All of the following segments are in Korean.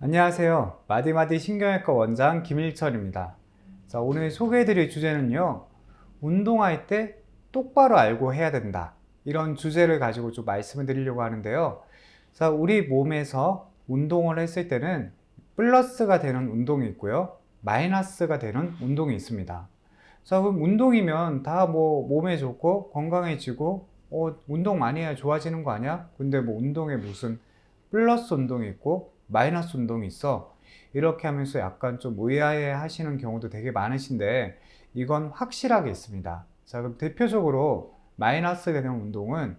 안녕하세요. 마디마디 신경외과 원장 김일철입니다. 자, 오늘 소개해드릴 주제는요. 운동할 때 똑바로 알고 해야 된다. 이런 주제를 가지고 좀 말씀을 드리려고 하는데요. 자, 우리 몸에서 운동을 했을 때는 플러스가 되는 운동이 있고요. 마이너스가 되는 운동이 있습니다. 자, 그럼 운동이면 다 뭐 몸에 좋고 건강해지고 어, 운동 많이 해야 좋아지는 거 아니야? 근데 뭐 운동에 무슨 플러스 운동이 있고 마이너스 운동이 있어. 이렇게 하면서 약간 좀 의아해 하시는 경우도 되게 많으신데 이건 확실하게 있습니다. 자, 그럼 대표적으로 마이너스가 되는 운동은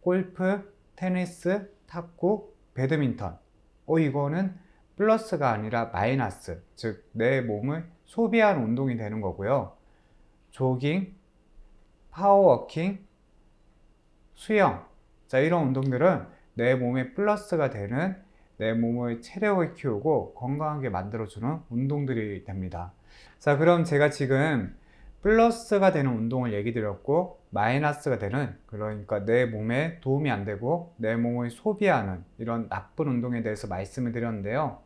골프, 테니스, 탁구, 배드민턴. 어, 이거는 플러스가 아니라 마이너스. 즉, 내 몸을 소비한 운동이 되는 거고요. 조깅, 파워워킹, 수영. 자, 이런 운동들은 내 몸에 플러스가 되는 내 몸의 체력을 키우고 건강하게 만들어주는 운동들이 됩니다. 자, 그럼 제가 지금 플러스가 되는 운동을 얘기 드렸고, 마이너스가 되는, 그러니까 내 몸에 도움이 안 되고, 내 몸을 소비하는 이런 나쁜 운동에 대해서 말씀을 드렸는데요.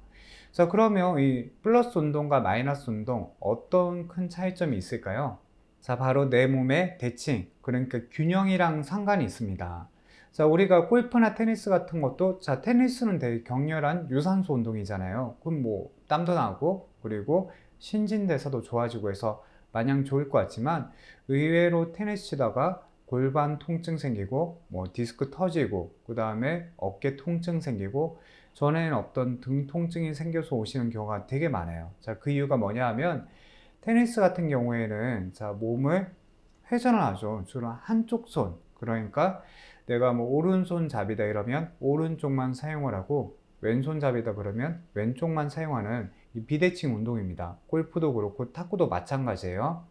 자, 그러면 이 플러스 운동과 마이너스 운동, 어떤 큰 차이점이 있을까요? 자, 바로 내 몸의 대칭, 그러니까 균형이랑 상관이 있습니다. 자, 우리가 골프나 테니스 같은 것도, 자, 테니스는 되게 격렬한 유산소 운동이잖아요. 그럼 뭐, 땀도 나고, 그리고 신진대사도 좋아지고 해서 마냥 좋을 것 같지만, 의외로 테니스 치다가 골반 통증 생기고, 뭐, 디스크 터지고, 그 다음에 어깨 통증 생기고, 전에는 없던 등 통증이 생겨서 오시는 경우가 되게 많아요. 자, 그 이유가 뭐냐 하면, 테니스 같은 경우에는, 자, 몸을 회전을 하죠. 주로 한쪽 손. 그러니까, 내가 뭐 오른손 잡이다 이러면 오른쪽만 사용을 하고 왼손 잡이다 그러면 왼쪽만 사용하는 이 비대칭 운동입니다. 골프도 그렇고 탁구도 마찬가지예요.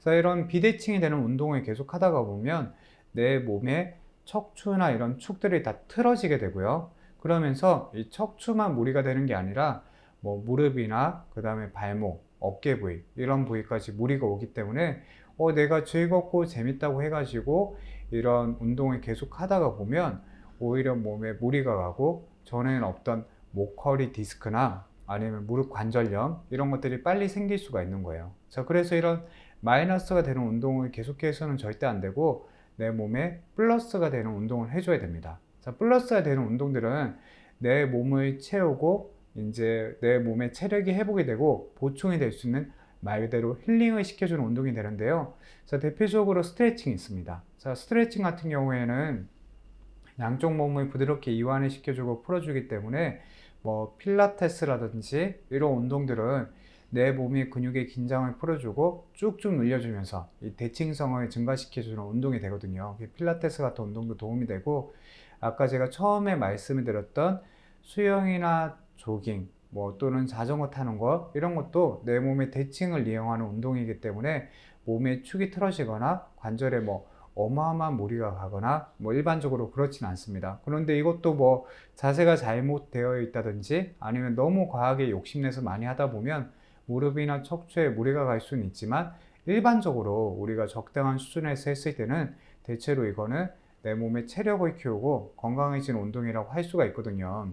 그래서 이런 비대칭이 되는 운동을 계속 하다가 보면 내 몸에 척추나 이런 축들이 다 틀어지게 되고요. 그러면서 이 척추만 무리가 되는 게 아니라 뭐 무릎이나 그 다음에 발목, 어깨 부위 이런 부위까지 무리가 오기 때문에 어, 내가 즐겁고 재밌다고 해가지고 이런 운동을 계속 하다가 보면 오히려 몸에 무리가 가고 전에는 없던 목허리 디스크나 아니면 무릎 관절염 이런 것들이 빨리 생길 수가 있는 거예요. 자, 그래서 이런 마이너스가 되는 운동을 계속해서는 절대 안 되고 내 몸에 플러스가 되는 운동을 해줘야 됩니다. 자, 플러스가 되는 운동들은 내 몸을 채우고 이제 내 몸의 체력이 회복이 되고 보충이 될 수 있는 말 그대로 힐링을 시켜주는 운동이 되는데요. 자, 대표적으로 스트레칭이 있습니다. 자, 스트레칭 같은 경우에는 양쪽 몸을 부드럽게 이완을 시켜주고 풀어주기 때문에 뭐 필라테스라든지 이런 운동들은 내 몸의 근육의 긴장을 풀어주고 쭉쭉 늘려주면서 이 대칭성을 증가시켜주는 운동이 되거든요. 필라테스 같은 운동도 도움이 되고 아까 제가 처음에 말씀을 드렸던 수영이나 조깅 뭐 또는 자전거 타는 거 이런 것도 내 몸의 대칭을 이용하는 운동이기 때문에 몸의 축이 틀어지거나 관절에 뭐 어마어마한 무리가 가거나 뭐 일반적으로 그렇진 않습니다. 그런데 이것도 뭐 자세가 잘못되어 있다든지 아니면 너무 과하게 욕심내서 많이 하다 보면 무릎이나 척추에 무리가 갈 수는 있지만 일반적으로 우리가 적당한 수준에서 했을 때는 대체로 이거는 내 몸의 체력을 키우고 건강해지는 운동이라고 할 수가 있거든요.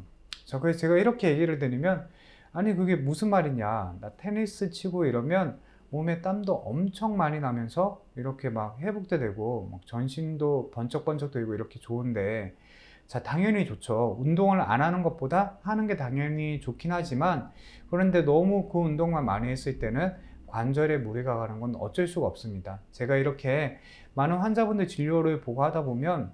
자, 그래서 제가 이렇게 얘기를 드리면, 아니, 그게 무슨 말이냐. 나 테니스 치고 이러면 몸에 땀도 엄청 많이 나면서 이렇게 막 회복도 되고, 막 전신도 번쩍번쩍 되고 이렇게 좋은데, 자, 당연히 좋죠. 운동을 안 하는 것보다 하는 게 당연히 좋긴 하지만, 그런데 너무 그 운동만 많이 했을 때는 관절에 무리가 가는 건 어쩔 수가 없습니다. 제가 이렇게 많은 환자분들 진료를 보고 하다 보면,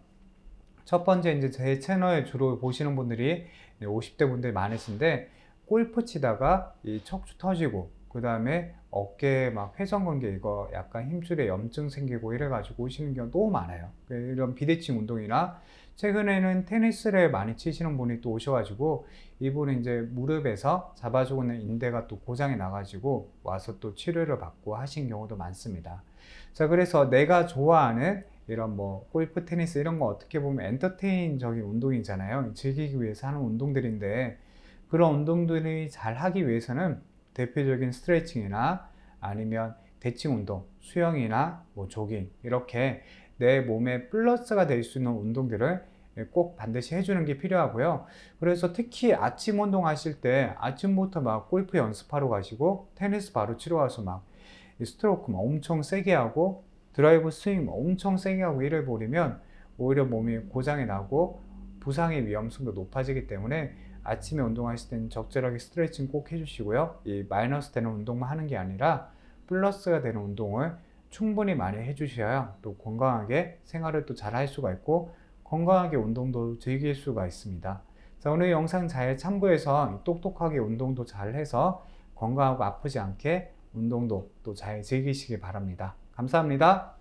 첫 번째 이제 제 채널 주로 보시는 분들이 50대 분들 많으신데 골프 치다가 이 척추 터지고 그 다음에 어깨에 막 회전근개 이거 약간 힘줄에 염증 생기고 이래가지고 오시는 경우 너무 많아요. 이런 비대칭 운동이나 최근에는 테니스를 많이 치시는 분이 또 오셔가지고 이분은 이제 무릎에서 잡아주고 있는 인대가 또 고장이 나가지고 와서 또 치료를 받고 하신 경우도 많습니다. 자, 그래서 내가 좋아하는 이런 뭐 골프, 테니스 이런 거 어떻게 보면 엔터테인적인 운동이잖아요. 즐기기 위해서 하는 운동들인데 그런 운동들이 잘 하기 위해서는 대표적인 스트레칭이나 아니면 대칭 운동, 수영이나 뭐 조깅 이렇게 내 몸에 플러스가 될 수 있는 운동들을 예, 꼭 반드시 해주는 게 필요하고요. 그래서 특히 아침 운동하실 때 아침부터 막 골프 연습하러 가시고 테니스 바로 치러 와서 막이 스트로크 막 엄청 세게 하고 드라이브 스윙 엄청 세게 하고 이래 버리면 오히려 몸이 고장이 나고 부상의 위험성도 높아지기 때문에 아침에 운동하실 때는 적절하게 스트레칭 꼭 해주시고요. 이 마이너스 되는 운동만 하는 게 아니라 플러스가 되는 운동을 충분히 많이 해주셔야 또 건강하게 생활을 또 잘 할 수가 있고 건강하게 운동도 즐길 수가 있습니다. 자, 오늘 영상 잘 참고해서 똑똑하게 운동도 잘 해서 건강하고 아프지 않게 운동도 또 잘 즐기시기 바랍니다. 감사합니다.